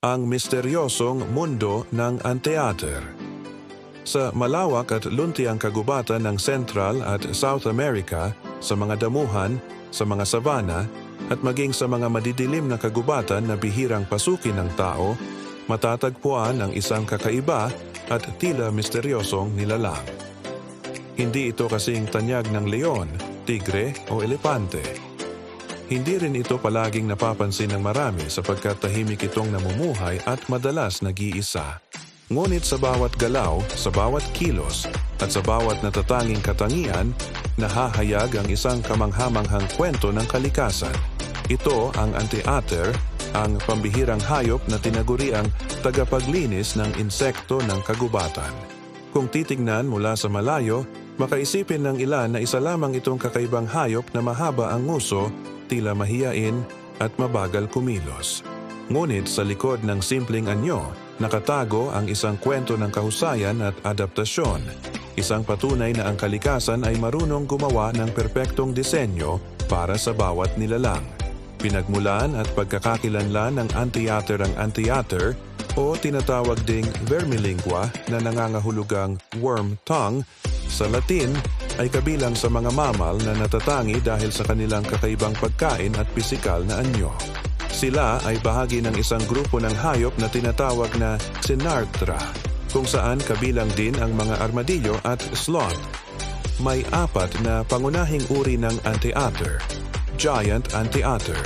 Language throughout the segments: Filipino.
ang misteryosong mundo ng Anteater. Sa malawak at luntiang kagubatan ng Central at South America, sa mga damuhan, sa mga sabana, at maging sa mga madidilim na kagubatan na bihirang pasukin ng tao, matatagpuan ang isang kakaiba at tila misteryosong nilalang. Hindi ito kasing tanyag ng leon, tigre o elepante. Hindi rin ito palaging napapansin ng marami sapagkat tahimik itong namumuhay at madalas nag-iisa. Ngunit sa bawat galaw, sa bawat kilos, at sa bawat natatanging katangian, nahahayag ang isang kamanghamanghang kwento ng kalikasan. Ito ang anteater, ang pambihirang hayop na tinaguriang tagapaglinis ng insekto ng kagubatan. Kung titignan mula sa malayo, makaisipin ng ilan na isa lamang itong kakaibang hayop na mahaba ang nguso, tila mahiyain at mabagal kumilos. Ngunit sa likod ng simpleng anyo, nakatago ang isang kwento ng kahusayan at adaptasyon. Isang patunay na ang kalikasan ay marunong gumawa ng perpektong disenyo para sa bawat nilalang. Pinagmulan at pagkakakilanlan ng antiater ang antiater o tinatawag ding vermilingua na nangangahulugang worm tongue sa Latin ay kabilang sa mga mamal na natatangi dahil sa kanilang kakaibang pagkain at pisikal na anyo. Sila ay bahagi ng isang grupo ng hayop na tinatawag na Sinartra, kung saan kabilang din ang mga armadillo at sloth. May apat na pangunahing uri ng anteater. Giant anteater,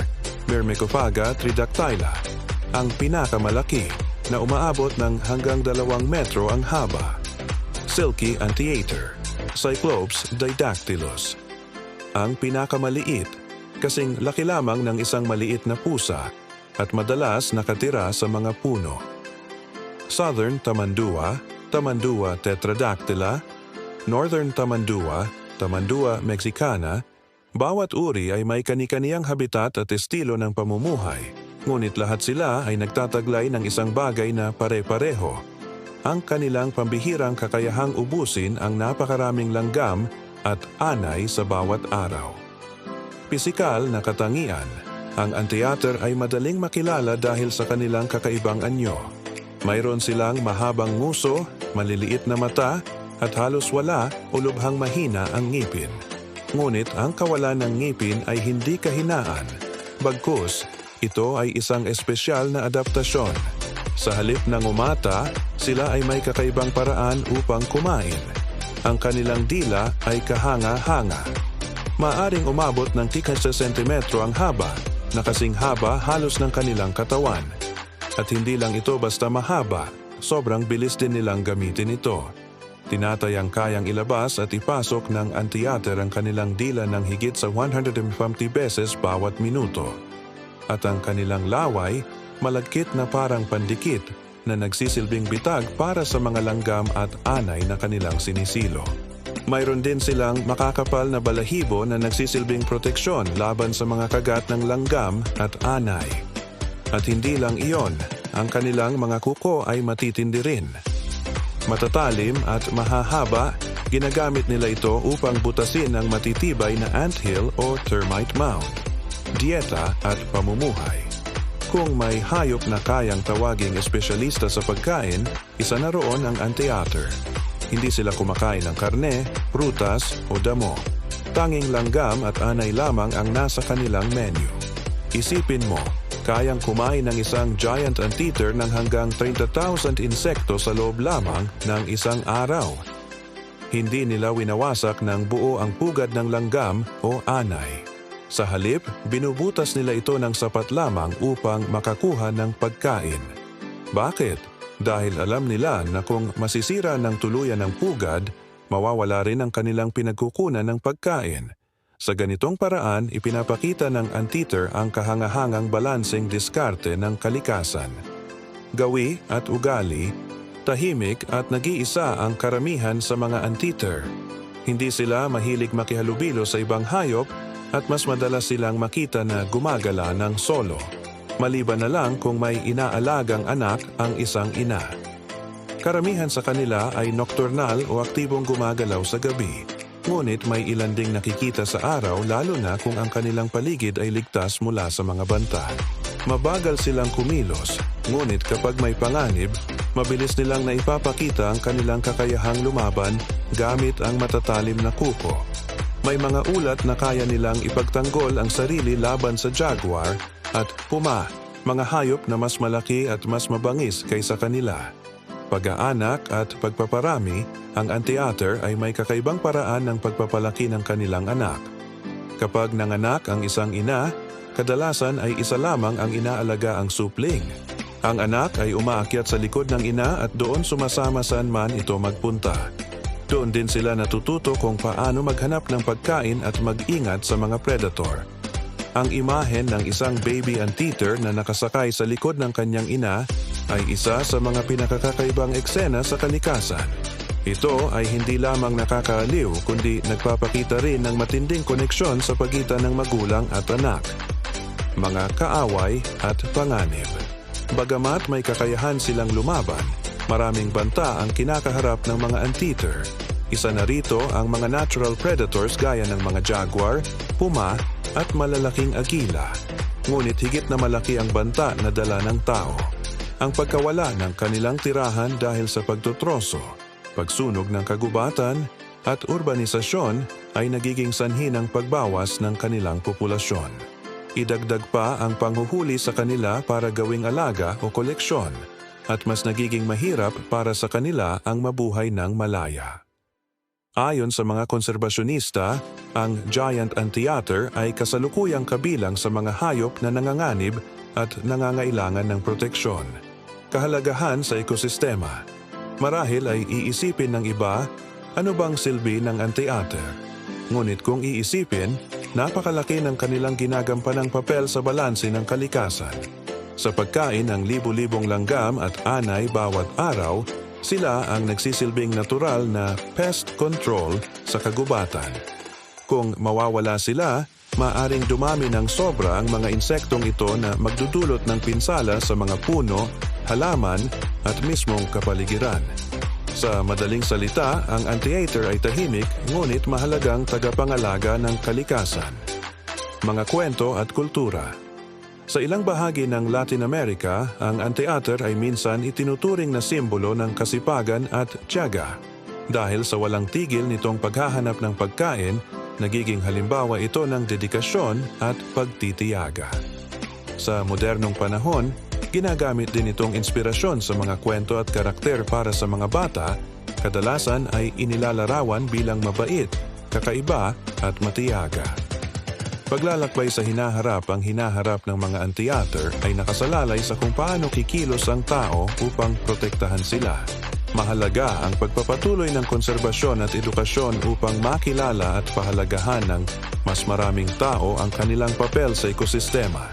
Myrmecophaga tridactyla, ang pinakamalaki na umaabot ng hanggang dalawang metro ang haba. Silky anteater, Cyclops didactylus, ang pinakamaliit kasing laki lamang ng isang maliit na pusa at madalas nakatira sa mga puno. Southern Tamandua, Tamandua tetradactyla, Northern Tamandua, Tamandua mexicana, bawat uri ay may kani-kaniyang habitat at estilo ng pamumuhay, ngunit lahat sila ay nagtataglay ng isang bagay na pare-pareho. Ang kanilang pambihirang kakayahang ubusin ang napakaraming langgam at anay sa bawat araw. Pisikal na katangian, ang anteater ay madaling makilala dahil sa kanilang kakaibang anyo. Mayroon silang mahabang nguso, maliliit na mata, at halos wala o lubhang mahina ang ngipin. Ngunit ang kawalan ng ngipin ay hindi kahinaan. Bagkus, ito ay isang espesyal na adaptasyon. Sa halip ng umata, sila ay may kakaibang paraan upang kumain. Ang kanilang dila ay kahanga-hanga. Maaring umabot ng tikas sa sentimetro ang haba, na kasing haba halos ng kanilang katawan. At hindi lang ito basta mahaba, sobrang bilis din nilang gamitin ito. Tinatayang kayang ilabas at ipasok ng antiater ang kanilang dila ng higit sa 150 beses bawat minuto. At ang kanilang laway, malagkit na parang pandikit na nagsisilbing bitag para sa mga langgam at anay na kanilang sinisilo. Mayroon din silang makakapal na balahibo na nagsisilbing proteksyon laban sa mga kagat ng langgam at anay. At hindi lang iyon, ang kanilang mga kuko ay matitindi rin. Matatalim at mahahaba, ginagamit nila ito upang butasin ang matitibay na anthill o termite mound, dieta at pamumuhay. Kung may hayop na kayang tawaging espesyalista sa pagkain, isa na roon ang anteater. Hindi sila kumakain ng karne, prutas o damo. Tanging langgam at anay lamang ang nasa kanilang menu. Isipin mo, kayang kumain ng isang giant anteater ng hanggang 30,000 insekto sa loob lamang ng isang araw. Hindi nila winawasak ng buo ang pugad ng langgam o anay. Sa halip, binubutas nila ito ng sapat lamang upang makakuha ng pagkain. Bakit? Dahil alam nila na kung masisira ng tuluyan ng pugad, mawawala rin ang kanilang pinagkukunan ng pagkain. Sa ganitong paraan, ipinapakita ng anteater ang kahangahangang balanseng diskarte ng kalikasan. Gawi at ugali, tahimik at nag-iisa ang karamihan sa mga anteater. Hindi sila mahilig makihalubilo sa ibang hayop at mas madalas silang makita na gumagala ng solo. Maliban na lang kung may inaalagang anak ang isang ina. Karamihan sa kanila ay nocturnal o aktibong gumagalaw sa gabi. Ngunit may ilan ding nakikita sa araw lalo na kung ang kanilang paligid ay ligtas mula sa mga banta. Mabagal silang kumilos, Ngunit kapag may panganib, mabilis nilang naipapakita ang kanilang kakayahang lumaban gamit ang matatalim na kuko. May mga ulat na kaya nilang ipagtanggol ang sarili laban sa jaguar at puma, mga hayop na mas malaki at mas mabangis kaysa kanila. Pag-aanak at pagpaparami, ang anteater ay may kakaibang paraan ng pagpapalaki ng kanilang anak. Kapag nanganak ang isang ina, kadalasan ay isa lamang ang inaalaga ang supling. Ang anak ay umaakyat sa likod ng ina at doon sumasama saan man ito magpunta. Doon din sila natututo kung paano maghanap ng pagkain at mag-ingat sa mga predator. Ang imahen ng isang baby anteater na nakasakay sa likod ng kanyang ina ay isa sa mga pinakakakaibang eksena sa kalikasan. Ito ay hindi lamang nakakaaliw kundi nagpapakita rin ng matinding koneksyon sa pagitan ng magulang at anak. Mga kaaway at panganib. Bagamat may kakayahan silang lumaban, maraming banta ang kinakaharap ng mga anteater. Isa na rito ang mga natural predators gaya ng mga jaguar, puma at malalaking agila. Ngunit higit na malaki ang banta na dala ng tao. Ang pagkawala ng kanilang tirahan dahil sa pagtutroso, pagsunog ng kagubatan at urbanisasyon ay nagiging sanhi ng pagbawas ng kanilang populasyon. Idagdag pa ang panghuhuli sa kanila para gawing alaga o koleksyon at mas nagiging mahirap para sa kanila ang mabuhay ng malaya. Ayon sa mga konserbasyonista, ang giant anteater ay kasalukuyang kabilang sa mga hayop na nanganganib at nangangailangan ng proteksyon. Kahalagahan sa ekosistema. Marahil ay iisipin ng iba, ano bang silbi ng anteater? Ngunit kung iisipin, napakalaki ng kanilang ginagampanang papel sa balanse ng kalikasan. Sa pagkain ng libu-libong langgam at anay bawat araw, sila ang nagsisilbing natural na pest control sa kagubatan. Kung mawawala sila, maaring dumami ng sobra ang mga insektong ito na magdudulot ng pinsala sa mga puno, halaman at mismong kapaligiran. Sa madaling salita, ang anteater ay tahimik ngunit mahalagang tagapangalaga ng kalikasan. Mga kwento at kultura Sa ilang bahagi ng Latin America, ang anteater ay minsan itinuturing na simbolo ng kasipagan at tiyaga. Dahil sa walang tigil nitong paghahanap ng pagkain, nagiging halimbawa ito ng dedikasyon at pagtitiyaga. Sa modernong panahon, ginagamit din itong inspirasyon sa mga kwento at karakter para sa mga bata, kadalasan ay inilalarawan bilang mabait, kakaiba at matiyaga. Paglalakbay sa hinaharap ang hinaharap ng mga anteater ay nakasalalay sa kung paano kikilos ang tao upang protektahan sila. Mahalaga ang pagpapatuloy ng konserbasyon at edukasyon upang makilala at pahalagahan ng mas maraming tao ang kanilang papel sa ekosistema.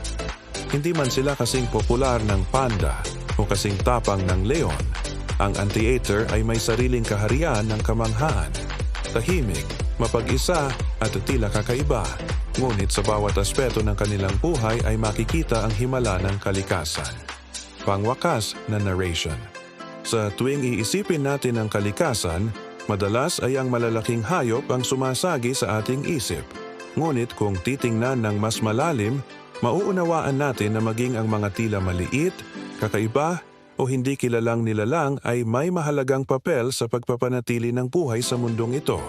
Hindi man sila kasing popular ng panda o kasing tapang ng leon, ang anteater ay may sariling kaharian ng kamanghaan. Tahimik, mapag-isa at tila kakaiba. Ngunit sa bawat aspeto ng kanilang buhay ay makikita ang himala ng kalikasan. Pangwakas na narration. Sa tuwing iisipin natin ang kalikasan, madalas ay ang malalaking hayop ang sumasagi sa ating isip. Ngunit kung titingnan ng mas malalim, mauunawaan natin na maging ang mga tila maliit, kakaiba o hindi kilalang nilalang ay may mahalagang papel sa pagpapanatili ng buhay sa mundong ito.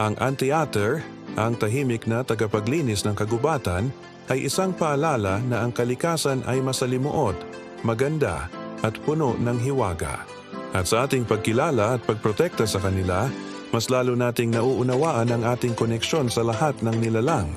Ang anteater, ang tahimik na tagapaglinis ng kagubatan, ay isang paalala na ang kalikasan ay masalimuot, maganda at puno ng hiwaga. At sa ating pagkilala at pagprotekta sa kanila, mas lalo nating nauunawaan ang ating koneksyon sa lahat ng nilalang